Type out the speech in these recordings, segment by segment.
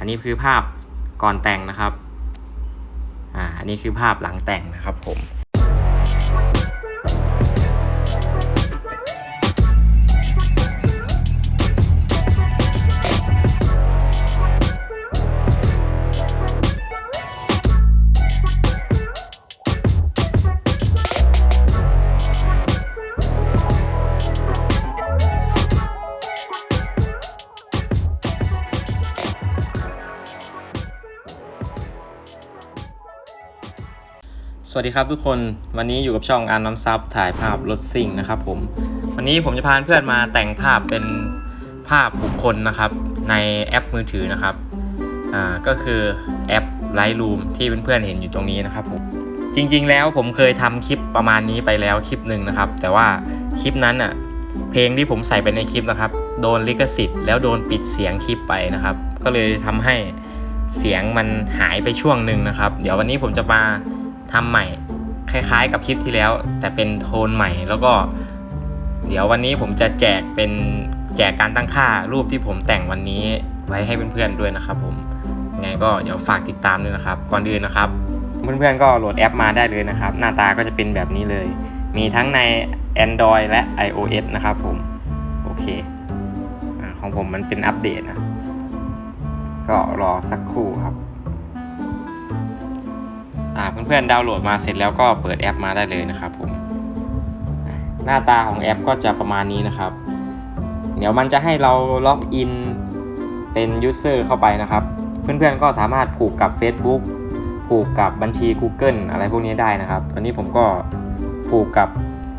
อันนี้คือภาพก่อนแต่งนะครับ อ่า อันนี้คือภาพหลังแต่งนะครับผม สวัสดีครับทุกคนวันนี้อยู่กับช่องอาร์น้ำซับถ่ายภาพรถซิ่งนะครับผมวันนี้ผมจะพาเพื่อนมาแต่งภาพเป็นภาพบุคคลนะครับ ในแอปมือถือนะครับอ่าก็คือแอป Lightroom ที่เพื่อนๆเห็นอยู่ตรงนี้นะครับผมจริง ๆ แล้วผมเคยทำคลิปประมาณนี้ไปแล้วคลิปหนึ่งนะครับ แต่ว่าคลิปนั้นอะเพลงที่ผมใส่ไปในคลิปนะครับ โดนลิขสิทธิ์แล้วโดนปิดเสียงคลิปไปนะครับ ก็เลยทำให้เสียงมันหายไปช่วงหนึ่งนะครับ เดี๋ยววันนี้ผมจะมา ทำใหม่คล้ายๆกับคลิปที่แล้ว แต่เป็นโทนใหม่แล้วก็ เดี๋ยววันนี้ผมจะแจกเป็นแจกการตั้งค่ารูปที่ผมแต่งวันนี้ไว้ให้เพื่อนๆด้วยนะครับ ผมไงก็เดี๋ยวฝากติดตามด้วยนะครับ ก่อนอื่นนะครับ เพื่อนๆก็โหลดแอปมาได้เลยนะครับ หน้าตาก็จะเป็นแบบนี้เลย มีทั้งใน Android และ iOS นะครับผมโอเคอของผมมันเป็นอัปเดตนะ ก็รอสักครู่ครับ เพื่อนๆดาวน์โหลดมาเสร็จแล้วก็เปิดแอปมาได้เลยนะครับผมหน้าตาของแอปก็จะประมาณนี้นะครับ เดี๋ยวมันจะให้เราล็อกอินเป็นยูเซอร์เข้าไปนะครับ เพื่อนๆก็สามารถผูกกับ Facebook ผูกกับบัญชี Google อะไรพวกนี้ได้นะครับ ตอนนี้ผมก็ผูกกับ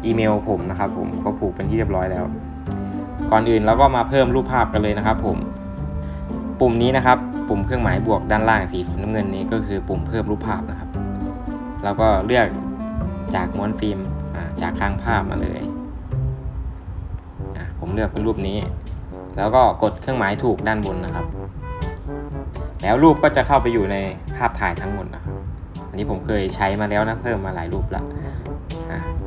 อีเมลผมนะครับ ผมก็ผูกเป็นที่เรียบร้อยแล้ว ก่อนอื่นเราก็มาเพิ่มรูปภาพกันเลยนะครับ ผม ปุ่มนี้นะครับ ปุ่มเครื่องหมายบวกด้านล่างสีน้ำเงินนี้ก็คือปุ่มเพิ่มรูปภาพนะครับ แล้วก็เลือกจากม้วนฟิล์มจากข้างภาพมาเลยผมเลือกเป็นรูปนี้ แล้วก็กดเครื่องหมายถูกด้านบนนะครับ แล้วรูปก็จะเข้าไปอยู่ในภาพถ่ายทั้งหมดนะครับ อันนี้ผมเคยใช้มาแล้วนะเพิ่มมาหลายรูปละ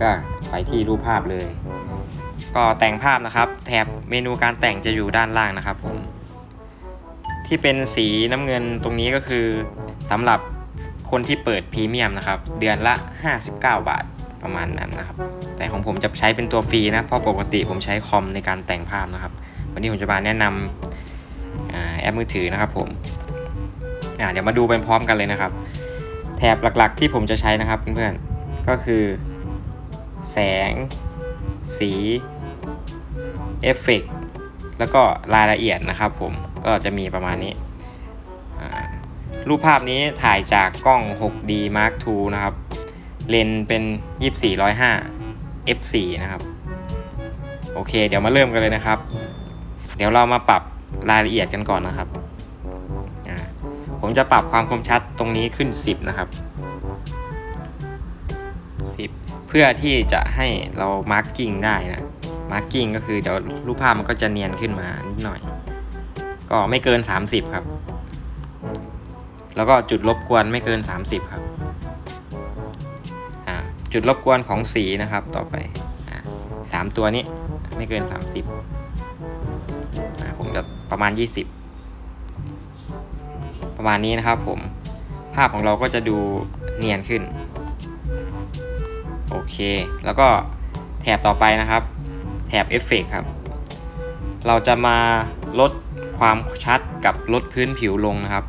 ก็ไปที่รูปภาพเลย ก็แต่งภาพนะครับ แถบเมนูการแต่งจะอยู่ด้านล่างนะครับผมที่เป็นสีน้ำเงินตรงนี้ก็คือสำหรับ คนที่เปิดพรีเมียมนะครับ เดือนละ 59 บาทประมาณนั้นนะครับ แต่ของผมจะใช้เป็นตัวฟรีนะ เพราะปกติผมใช้คอมในการแต่งภาพนะครับ วันนี้ผมจะมาแนะนำแอปมือถือนะครับผมเดี๋ยวมาดูไปพร้อมกันเลยนะครับ แถบหลักๆที่ผมจะใช้นะครับเพื่อนๆ ก็คือ แสง สีเอฟเฟกต์แล้วก็รายละเอียดนะครับผม ก็จะมีประมาณนี้ รูปภาพนี้ถ่ายจากกล้อง 6D Mark II นะครับ เลนส์เป็น 2405 f4 นะครับ โอเค เดี๋ยวมาเริ่มกันเลยนะครับ เดี๋ยวเรามาปรับรายละเอียดกันก่อนนะครับ ผมจะปรับความคมชัดตรงนี้ขึ้น 10 นะครับ 10 เพื่อที่จะให้เรามาร์กกิ้งได้นะ มาร์กกิ้งก็คือเดี๋ยวรูปภาพมันก็จะเนียนขึ้นมานิดหน่อย ก็ไม่เกิน 30 ครับ แล้วก็จุดรบกวนไม่เกิน 30 ครับ จุดรบกวนของสีนะครับต่อไปอ่าสามตัวนี้ไม่เกิน 30ผมจะประมาณ 20 ประมาณนี้นะครับผม ภาพของเราก็จะดูเนียนขึ้น โอเค แล้วก็แถบต่อไปนะครับ แถบเอฟเฟกครับ เราจะมาลดความชัดกับลดพื้นผิวลงนะครับ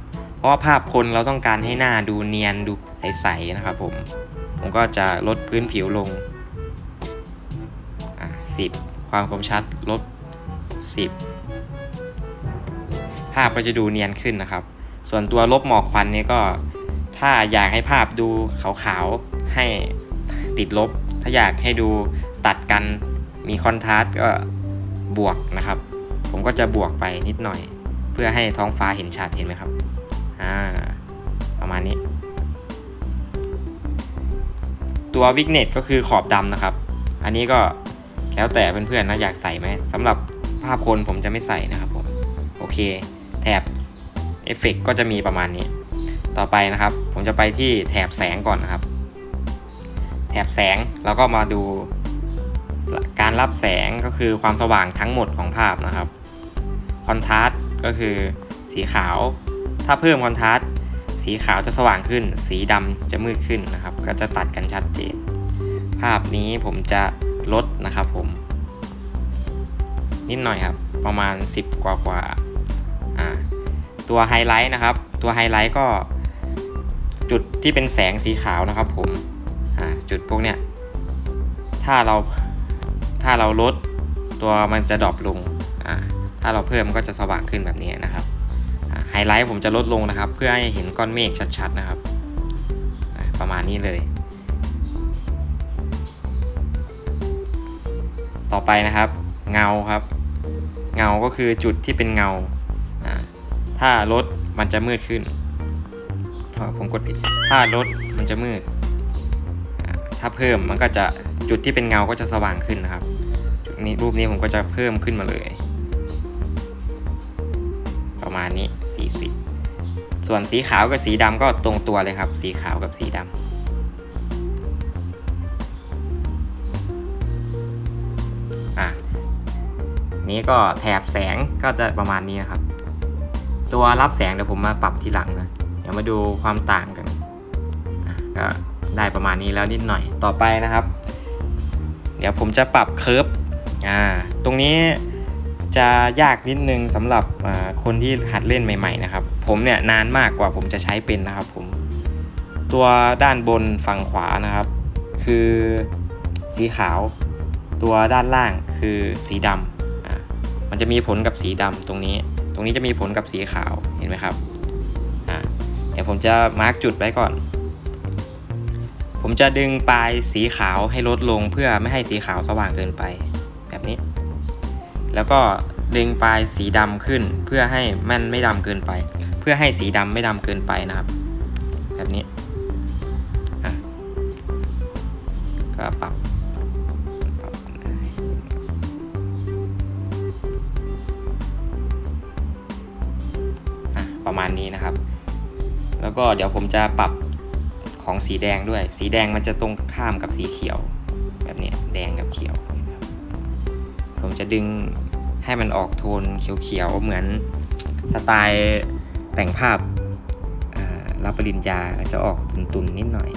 ราะว่าภาพคนเราต้องการให้หน้าดูเนียนดูใสๆนะครับผม ผมก็จะลดพื้นผิวลงอะสิบความคมชัดลด 10 ภาพก็จะดูเนียนขึ้นนะครับ ส่วนตัวลบหมอกควันนี้ก็ถ้าอยากให้ภาพดูขาวๆให้ติดลบ ถ้าอยากให้ดูตัดกันมีคอนทราสต์ก็บวกนะครับ ผมก็จะบวกไปนิดหน่อย เพื่อให้ท้องฟ้าเห็นชัดเห็นไหมครับ อ่าประมาณนี้ ตัววิกเน็ตก็คือขอบดำนะครับ อันนี้ก็แล้วแต่เพื่อนๆนะอยากใส่ไหมสำหรับภาพคนผมจะไม่ใส่นะครับผมโอเค แถบเอฟเฟกก็จะมีประมาณนี้ ต่อไปนะครับ ผมจะไปที่แถบแสงก่อนนะครับ แถบแสงแล้วก็มาดูการรับแสงก็คือความสว่างทั้งหมดของภาพนะครับคอนทราสต์ก็คือสีขาว ถ้าเพิ่มคอนทราสต์สีขาวจะสว่างขึ้น สีดำจะมืดขึ้นนะครับ ก็จะตัดกันชัดเจน ภาพนี้ผมจะลดนะครับผม นิดหน่อยครับ ประมาณ 10 กว่ากว่าตัวไฮไลท์นะครับ ตัวไฮไลท์ก็จุดที่เป็นแสงสีขาวนะครับผมจุดพวกเนี้ยถ้าเราถ้าเราลดตัวมันจะดรอปลง ถ้าเราเพิ่มก็จะสว่างขึ้นแบบนี้นะครับ ไฮไลท์ผมจะลดลงนะครับ เพื่อให้เห็นก้อนเมฆชัดๆนะครับ ประมาณนี้เลย ต่อไปนะครับ เงาครับ เงาก็คือจุดที่เป็นเงา ถ้าลดมันจะมืดขึ้น ผมกดผิด ถ้าลดมันจะมืด ถ้าเพิ่มมันก็จะจุดที่เป็นเงาก็จะสว่างขึ้นนะครับ จุดนี้รูปนี้ผมก็จะเพิ่มขึ้นมาเลย ประมาณนี้ 40 ส่วนสีขาวกับสีดำก็ตรงตัวเลยครับ สีขาวกับสีดำอะนี้ก็แถบแสงก็จะประมาณนี้นะครับ ตัวรับแสงเดี๋ยวผมมาปรับทีหลังนะ เดี๋ยวมาดูความต่างกันอะก็ได้ประมาณนี้แล้วนิดหน่อยต่อไปนะครับ เดี๋ยวผมจะปรับเคิร์ฟอ่าตรงนี้ จะยากนิดนึงสำหรับคนที่หัดเล่นใหม่ๆนะครับ ผมเนี่ยนานมากกว่าผมจะใช้เป็นนะครับผม ตัวด้านบนฝั่งขวานะครับ คือสีขาว ตัวด้านล่างคือสีดำอะมันจะมีผลกับสีดำตรงนี้ ตรงนี้จะมีผลกับสีขาวเห็นไหมครับอะเดี๋ยวผมจะมาร์กจุดไว้ก่อน ผมจะดึงปลายสีขาวให้ลดลงเพื่อไม่ให้สีขาวสว่างเกินไป แล้วก็ดึงปลายสีดำขึ้น เพื่อให้มันไม่ดำเกินไป เพื่อให้สีดำไม่ดำเกินไปนะครับ แบบนี้ก็ปรับปรับได้อะประมาณนี้นะครับ แล้วก็เดี๋ยวผมจะปรับของสีแดงด้วย สีแดงมันจะตรงข้ามกับสีเขียว แบบนี้แดงกับเขียว ผมจะดึง ให้มันออกโทนเขียวๆ เหมือนสไตล์แต่งภาพรับปริญญาจะออกตุนๆนิดหน่อย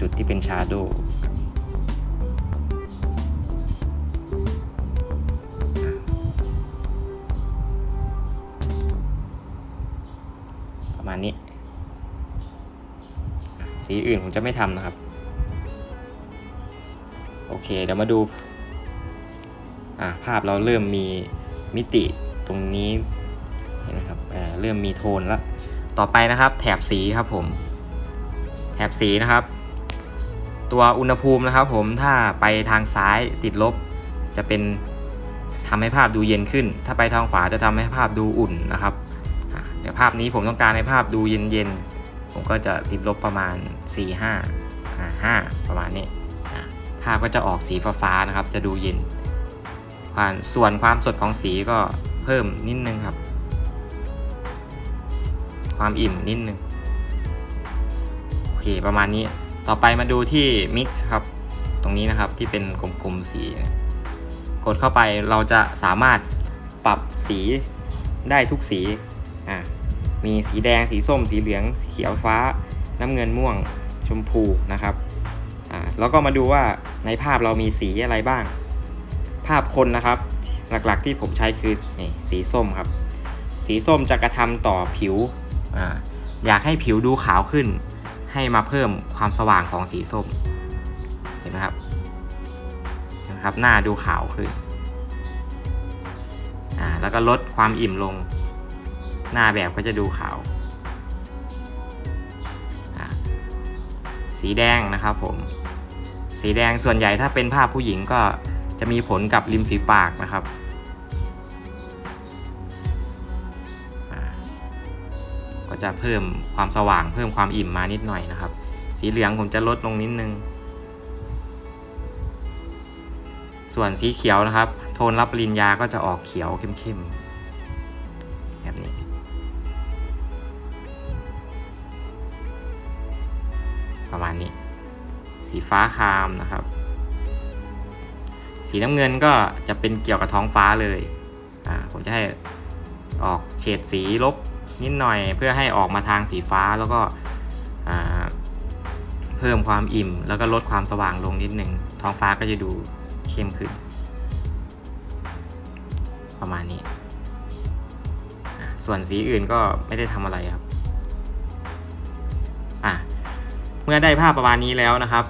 จุดที่เป็นชาโดประมาณนี้ สีอื่นผมจะไม่ทำนะครับ โอเค เดี๋ยวมาดู อ่าภาพเราเริ่มมีมิติตรงนี้เห็นไหมครับอ่าเริ่มมีโทนแล้วต่อไปนะครับแถบสีครับผม แถบสีนะครับ ตัวอุณหภูมินะครับผมถ้าไปทางซ้ายติดลบ จะเป็นทำให้ภาพดูเย็นขึ้น ถ้าไปทางขวาจะทำให้ภาพดูอุ่นนะครับเดี๋ยวภาพนี้ผมต้องการให้ภาพดูเย็นๆ ผมก็จะติดลบประมาณ 4 5อ่า5ประมาณนี้ภาพก็จะออกสีฟ้าๆนะครับ จะดูเย็น ความส่วนความสดของสีก็เพิ่มนิดนึงครับ ความอิ่มนิดนึงโอเคประมาณนี้ต่อไปมาดูที่ Mix ครับ ตรงนี้นะครับที่เป็นกลมๆสี กดเข้าไปเราจะสามารถปรับสีได้ทุกสีอะมีสีแดงสีส้ม สีเหลืองสีเขียวฟ้า น้ำเงินม่วงชมพูนะครับอ่าแล้วก็มาดูว่าในภาพเรามีสีอะไรบ้าง ภาพคนนะครับ หลักๆที่ผมใช้คือนี่สีส้มครับ สีส้มจะกระทำต่อผิวออยากให้ผิวดูขาวขึ้น ให้มาเพิ่มความสว่างของสีส้ม เห็นไหมครับนไหมครับหน้าดูขาวขึ้นอ่าแล้วก็ลดความอิ่มลง หน้าแบบก็จะดูขาวสีแดงนะครับผม สีแดงส่วนใหญ่ถ้าเป็นภาพผู้หญิงก็ จะมีผลกับริมฝีปากนะครับก็จะเพิ่มความสว่างเพิ่มความอิ่มมานิดหน่อยนะครับ สีเหลืองผมจะลดลงนิดนึง ส่วนสีเขียวนะครับ โทนรับปริญญาก็จะออกเขียวเข้มๆแบบนี้ประมาณนี้ สีฟ้าคามนะครับ สีน้ำเงินก็จะเป็นเกี่ยวกับท้องฟ้าเลยอ่าผมจะให้ออกเฉดสีลบนิดหน่อย เพื่อให้ออกมาทางสีฟ้าแล้วก็เพิ่มความอิ่ม แล้วก็ลดความสว่างลงนิดหนึ่งท้องฟ้าก็จะดูเข้มขึ้น ประมาณนี้ ส่วนสีอื่นก็ไม่ได้ทำอะไรครับเมื่อได้ภาพประมาณนี้แล้วนะครับ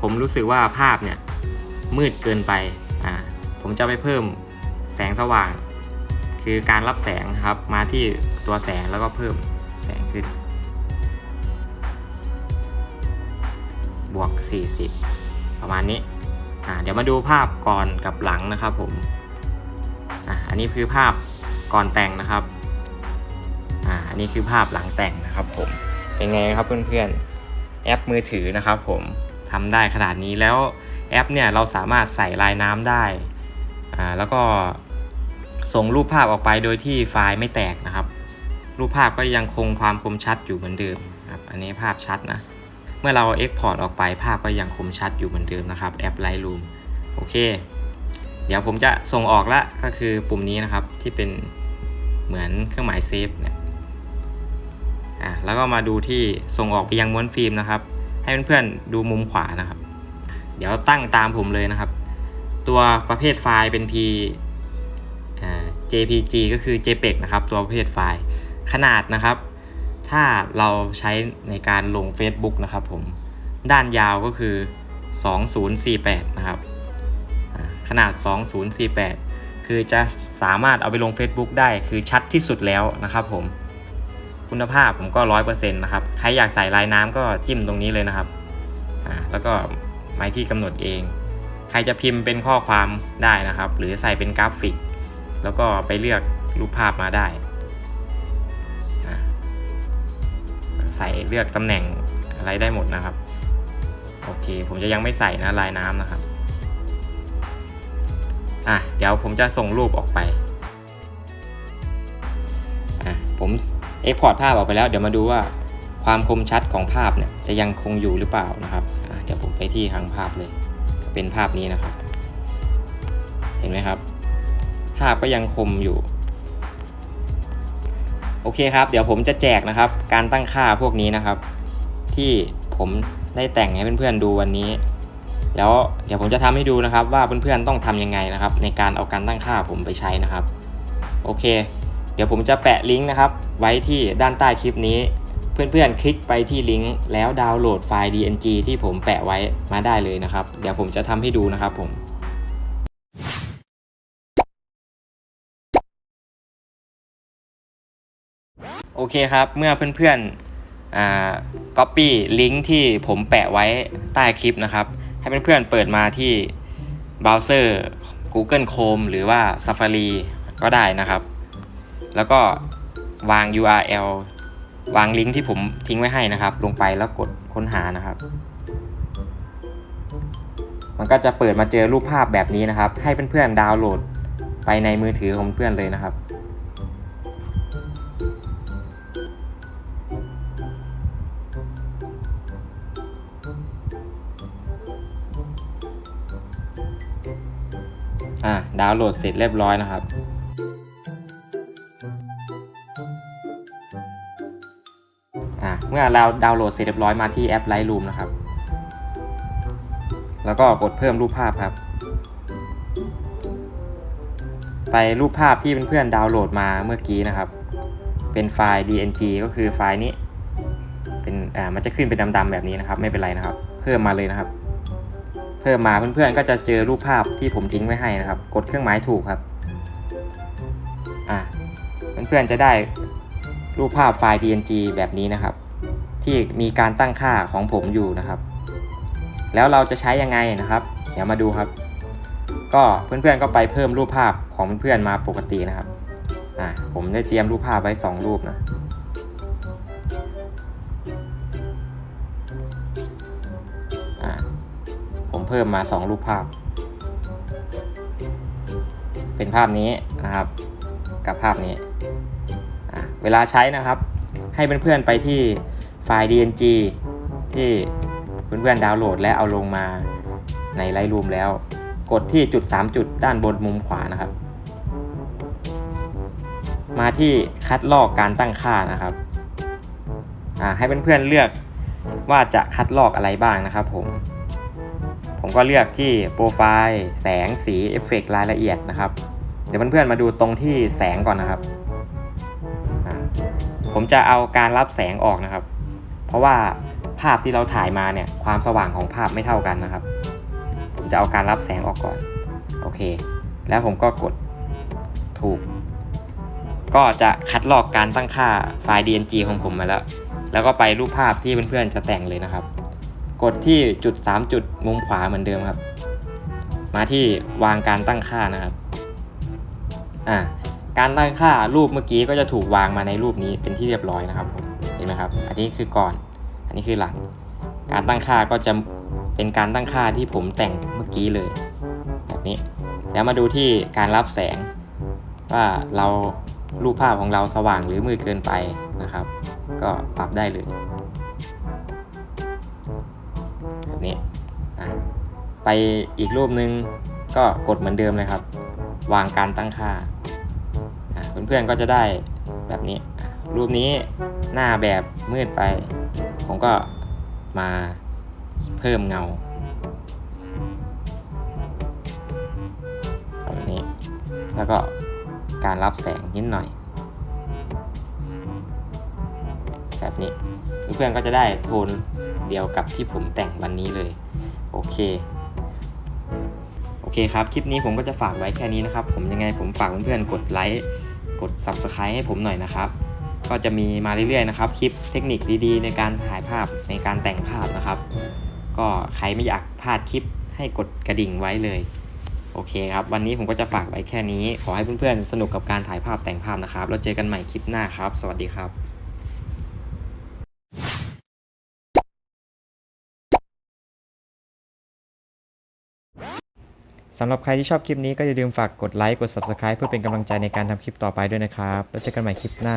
ผมรู้สึกว่าภาพเนี่ย มืดเกินไปอ่าผมจะไปเพิ่มแสงสว่าง คือการรับแสงครับมาที่ตัวแสงแล้วก็เพิ่มแสงขึ้น บวก 40 ประมาณนี้อ่าเดี๋ยวมาดูภาพก่อนกับหลังนะครับผมอ่าอันนี้คือภาพก่อนแต่งนะครับอ่าอันนี้คือภาพหลังแต่งนะครับผมเป็นไงครับเพื่อนๆแอปมือถือนะครับผมทำได้ขนาดนี้แล้ว แอปเนี่ยเราสามารถใส่ลายน้ำได้อ่าแล้วก็ส่งรูปภาพออกไปโดยที่ไฟล์ไม่แตกนะครับ รูปภาพก็ยังคงความคมชัดอยู่เหมือนเดิมครับอันนี้ภาพชัดนะเมื่อเรา Export ออกไปภาพก็ยังคมชัดอยู่เหมือนเดิมนะครับแอป Lightroom โอเค เดี๋ยวผมจะส่งออกละก็คือปุ่มนี้นะครับที่เป็นเหมือนเครื่องหมายเซฟเนี่ยอะแล้วก็มาดูที่ส่งออกไปยังม้วนฟิล์มนะครับ ให้เพื่อนๆดูมุมขวานะครับ เดี๋ยวตั้งตามผมเลยนะครับ ตัวประเภทไฟล์เป็น P อ่า JPG ก็คือ JPEG นะครับ ตัวประเภทไฟล์ขนาดนะครับ ถ้าเราใช้ในการลง Facebook นะครับผมด้านยาวก็คือ 2048 นะครับอ่าขนาด 2048 คือจะสามารถเอาไปลง Facebook ได้คือชัดที่สุดแล้วนะครับผมคุณภาพผมก็ 100%นะครับ ใครอยากใส่ลายน้ำก็จิ้มตรงนี้เลยนะครับอ่าแล้วก็ หมายที่กำหนดเอง ใครจะพิมพ์เป็นข้อความได้นะครับ หรือใส่เป็นกราฟิก แล้วก็ไปเลือกรูปภาพมาได้ ใส่เลือกตำแหน่งอะไรได้หมดนะครับ โอเค ผมจะยังไม่ใส่นะลายน้ำนะครับอะเดี๋ยวผมจะส่งรูปออกไปอะผมเอ็กพอร์ตภาพออกไปแล้ว เดี๋ยวมาดูว่าความคมชัดของภาพเนี่ยจะยังคงอยู่หรือเปล่านะครับ ดี๋ยวผมไปที่ครังภาพเลย เป็นภาพนี้นะครับ เห็นไหมครับ ภาพก็ยังคมอยู่ โอเคครับ เดี๋ยวผมจะแจกนะครับ การตั้งค่าพวกนี้นะครับ ที่ผมได้แต่งให้เพื่อนๆดูวันนี้ แล้วเดี๋ยวผมจะทำให้ดูนะครับ ว่าเพื่อนๆต้องทำยังไงนะครับ ในการเอาการตั้งค่าผมไปใช้นะครับ โอเค เดี๋ยวผมจะแปะลิงก์นะครับ ไว้ที่ด้านใต้คลิปนี้ เพื่อนๆ คลิกไปที่ลิงก์แล้วดาวน์โหลดไฟล์ DNG ที่ผมแปะไว้มาได้เลยนะครับ เดี๋ยวผมจะทำให้ดูนะครับผมโอเคครับ เมื่อเพื่อนๆอ่า copy ลิงก์ที่ผมแปะไว้ใต้คลิปนะครับ ให้เพื่อนๆเปิดมาที่เบราว์เซอร์ Google Chrome หรือว่า Safari ก็ได้นะครับ แล้วก็วาง URL วางลิงก์ที่ผมทิ้งไว้ให้นะครับ ลงไปแล้วกดค้นหานะครับ มันก็จะเปิดมาเจอรูปภาพแบบนี้นะครับ ให้เพื่อนๆดาวน์โหลดไปในมือถือของเพื่อนเลยนะครับ อ่าดาวน์โหลดเสร็จเรียบร้อยนะครับ เมื่อเราดาวน์โหลดเสร็จเรียบร้อยมาที่แอป Lightroom นะครับ แล้วก็กดเพิ่มรูปภาพครับ ไปรูปภาพที่เพื่อนๆดาวน์โหลดมาเมื่อกี้นะครับ เป็นไฟล์ DNG ก็คือไฟล์นี้เป็นอ่ามันจะขึ้นเป็นดำๆแบบนี้นะครับ ไม่เป็นไรนะครับ เพิ่มมาเลยนะครับ เพิ่มมาเพื่อนๆก็จะเจอรูปภาพที่ผมทิ้งไว้ให้นะครับ กดเครื่องหมายถูกครับอะเพื่อนๆจะได้รูปภาพไฟล์ DNG แบบนี้นะครับ ที่มีการตั้งค่าของผมอยู่นะครับ แล้วเราจะใช้ยังไงนะครับ เดี๋ยวมาดูครับ ก็เพื่อนๆก็ไปเพิ่มรูปภาพของเพื่อนๆมาปกตินะครับอะผมได้เตรียมรูปภาพไว้ 2 รูปนะอะผมเพิ่มมา 2 รูปภาพ เป็นภาพนี้นะครับ กับภาพนี้เวลาใช้นะครับ ให้เพื่อนๆไปที่ ไฟล์ DNG ที่เพื่อนๆดาวน์โหลดและเอาลงมาใน Lightroom แล้ว กดที่จุด 3 จุดด้านบนมุมขวานะครับ มาที่คัดลอกการตั้งค่านะครับอ่าให้เพื่อนๆเลือกว่าจะคัดลอกอะไรบ้างนะครับผม ผมก็เลือกที่โปรไฟล์ แสงสีเอฟเฟกต์รายละเอียดนะครับ เดี๋ยวเพื่อนๆมาดูตรงที่แสงก่อนนะครับอ่าผมจะเอาการรับแสงออกนะครับ เพราะว่าภาพที่เราถ่ายมาเนี่ยความสว่างของภาพไม่เท่ากันนะครับ ผมจะเอาการรับแสงออกก่อน โอเค แล้วผมก็กดถูก ก็จะคัดลอกการตั้งค่าไฟล์ DNG ของผมมาแล้ว แล้วก็ไปรูปภาพที่เพื่อนๆจะแต่งเลยนะครับ กดที่จุด 3 จุดมุมขวาเหมือนเดิมครับ มาที่วางการตั้งค่านะครับ อ่า การตั้งค่ารูปเมื่อกี้ก็จะถูกวางมาในรูปนี้เป็นที่เรียบร้อยนะครับผม ห็นไหมครับ อันนี้คือก่อน อันนี้คือหลัง การตั้งค่าก็จะเป็นการตั้งค่าที่ผมแต่งเมื่อกี้เลย แบบนี้ แล้วมาดูที่การรับแสง ว่าเรารูปภาพของเราสว่างหรือมืดเกินไปนะครับ ก็ปรับได้เลยแบบนี้ไปอีกรูปนึงก็กดเหมือนเดิมเลยครับ วางการตั้งค่าเพื่อนๆก็จะได้แบบนี้ รูปนี้ หน้าแบบมืดไป ผมก็มาเพิ่มเงาแบบนี้แล้วก็การรับแสงนิดหน่อย แบบนี้เพื่อนๆก็จะได้โทนเดียวกับที่ผมแต่งวันนี้เลย โอเคโอเคครับ คลิปนี้ผมก็จะฝากไว้แค่นี้นะครับ ผมยังไงผมฝากเพื่อนๆกดไลค์ กด Subscribe ให้ผมหน่อยนะครับ ก็จะมีมาเรื่อยๆนะครับคลิปเทคนิคดีๆ ในการถ่ายภาพในการแต่งภาพนะครับ ก็ใครไม่อยากพลาดคลิปให้กดกระดิ่งไว้เลย โอเคครับ วันนี้ผมก็จะฝากไว้แค่นี้ ขอให้เพื่อนๆสนุกกับการถ่ายภาพแต่งภาพนะครับ แล้วเจอกันใหม่คลิปหน้าครับ สวัสดีครับสำหรับใครที่ชอบคลิปนี้ก็อย่าลืมฝากกดไลค์ กด Subscribe เพื่อเป็นกำลังใจในการทำคลิปต่อไปด้วยนะครับ แล้วเจอกันใหม่คลิปหน้า